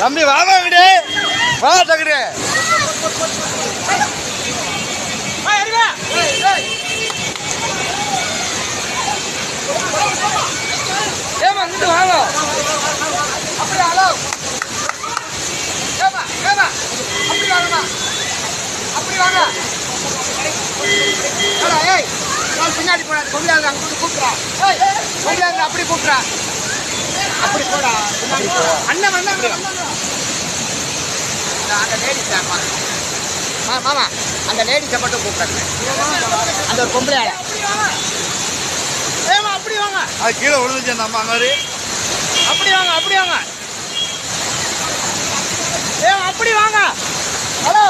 தம்பி வாங்க விடு வா தகுடு ஏமா இங்கிட்டு வாங்க. அப்படி ஹலோ? ஏமா ஏமா அப்படி வாங்கம்மா. அப்படி வாங்க. ஏய் பின்னாடி போடா கொண்டாந்து அங்க கூப்பிட்றா. அப்படி கூப்பிட்றா. அப்படி போடா. அண்ணன் வந்தாங்க அந்த லேடிஸ் அம்மா. மா மாமா அந்த லேடிஸை மட்டும் கூப்பிடுங்க அந்த ஒரு பொம்பளை ஏமா அப்படி வாங்க. அது கீழே விழுந்துச்சு அந்த அம்மா மாதிரி. அப்படி வாங்க அப்படி வாங்க. ஏமா அப்படி வாங்க. ஹலோ.